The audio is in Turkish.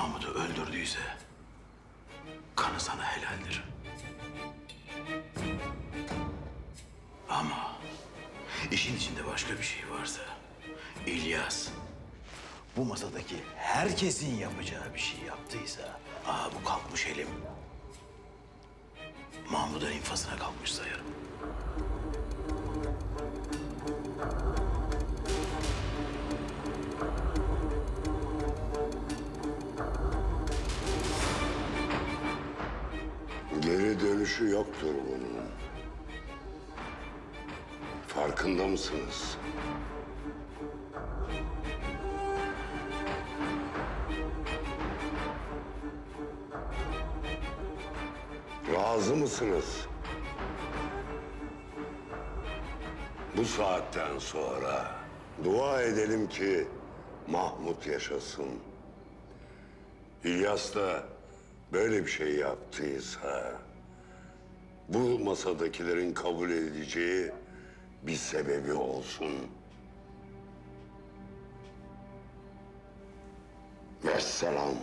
Mahmut'u öldürdüyse kanı sana helaldir. Ama işin içinde başka bir şey varsa İlyas bu masadaki herkesin yapacağı bir şey yaptıysa aa bu kalkmış elim. Mahmut'un infazına kalkmış sayarım. Geri dönüşü yoktur bunun. Farkında mısınız? Razı mısınız? Bu saatten sonra dua edelim ki Mahmut yaşasın. İlyas da böyle bir şey yaptıysa bu masadakilerin kabul edeceği bir sebebi olsun. Vesselam.